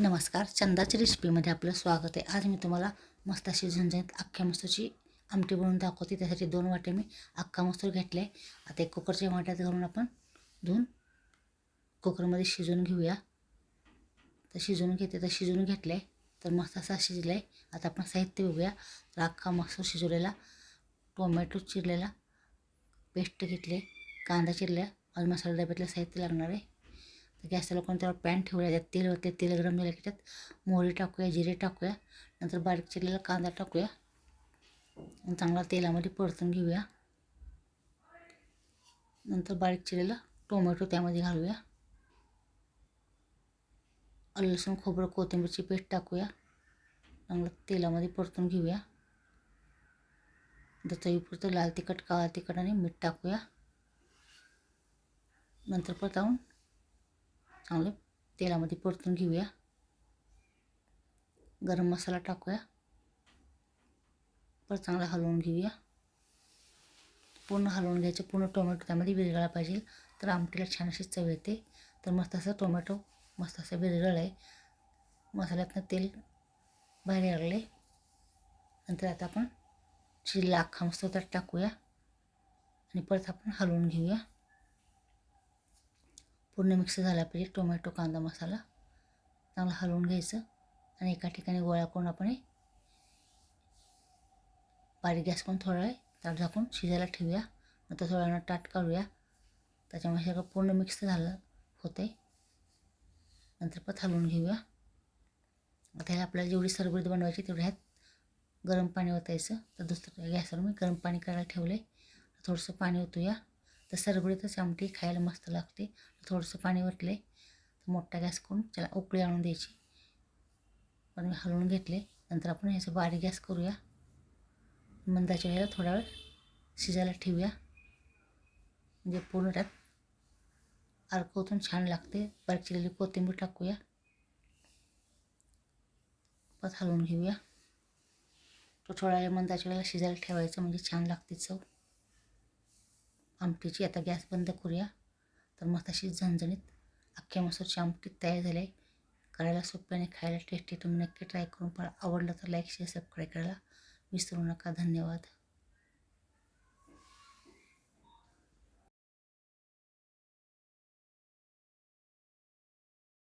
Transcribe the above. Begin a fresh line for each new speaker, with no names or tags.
नमस्कार चंदाच्या रेसिपीमध्ये आपलं स्वागत आहे. आज मी तुम्हाला मस्त अशी झणझणीत अख्ख्या मसूरची आमटी बनवून दाखवते. त्यासाठी दोन वाटे मी अख्खा मसूर घेतले आहे आता एक कुकरच्या वाट्यात घालून आपण धुवून कुकरमध्ये शिजवून घेऊया. तर शिजवून घेते तर शिजवून घेतलं आहे तर मस्त असा शिजला आहे आता आपण साहित्य बघूया. तर अख्खा मसूर शिजवलेला टोमॅटो चिरलेला पेस्ट घेतले कांदा चिरल्या आज मसाला डब्यातलं साहित्य लागणार आहे. तर गॅसच्या त्यावर पॅन ठेवूया. त्यात तेल होते तेल गरम झालं की त्यात मोहरी टाकूया जिरे टाकूया नंतर बारीक चिरलेला कांदा टाकूया. आणि चांगला तेलामध्ये परतून घेऊया. नंतर बारीक चिरलेला टोमॅटो त्यामध्ये घालूया. आलं लसूण खोबरं कोथिंबीरची पेस्ट टाकूया. चांगलं तेलामध्ये परतून घेऊया. नंतर चवीपुरतं लाल तिखट काळा तिखट आणि मीठ टाकूया. नंतर परतावून चांगलं. तेलामध्ये परतून घेऊया. गरम मसाला टाकूया. परत चांगला हलवून घेऊया. पूर्ण हलवून घ्यायचं पूर्ण टोमॅटो त्यामध्ये विरघळला पाहिजे. तर आमटीला छान अशी चव येते. तर मस्त असं टोमॅटो मस्त असं विरघळलं आहे मसाल्यातनं तेल बाहेर लागले नंतर आता आपण शिजला अख्खा मस्त त्यात टाकूया. आणि परत आपण हलवून घेऊया. पूर्ण मिक्स झाला पाहिजे टोमॅटो कांदा मसाला. चांगला हलवून घ्यायचं आणि एका ठिकाणी गोळा करून आपण बारीक गॅस करून थोडा वेळ ताट झाकून शिजायला ठेवूया. नंतर थोडा वेळानं ताट काढूया. त्याच्यामुळे सगळं पूर्ण मिक्स झालं होते नंतर परत हलवून घेऊया. आता आपल्याला जेवढी सरबरीत बनवायची तेवढ्या ह्यात गरम पाणी ओतायचं. तर दुसरं गॅसवर मी गरम पाणी करायला ठेवलं आहे थोडंसं पाणी ओतूया. तर सरबरीतच आमटी खायला मस्त लागते. थोडंसं पाणी ओतले तर मोठा गॅस करून त्याला उकळी आणून द्यायची. पण मी हलवून घेतले. नंतर आपण ह्याचं बारीक गॅस करूया. मंदाच्या वेळेला थोडा वेळ शिजायला ठेवूया. म्हणजे पूर्ण त्यात अर्क छान लागते. बारीक चिरलेली कोथिंबीर टाकूया. परत हलवून घेऊया. तो थोडा वेळ मंदाच्या वेळेला शिजायला ठेवायचं. म्हणजे छान लागते चव. आमटीची. आता गॅस बंद करूया. तर मग तशी झणझणीत अख्ख्या मसूरची आमटी तयार झाली आहे. करायला सोपी आणि खायला टेस्टी तुम्ही नक्की ट्राय करून पण आवडलं तर लाईक शेअर सबस्क्राईब करायला विसरू नका. धन्यवाद.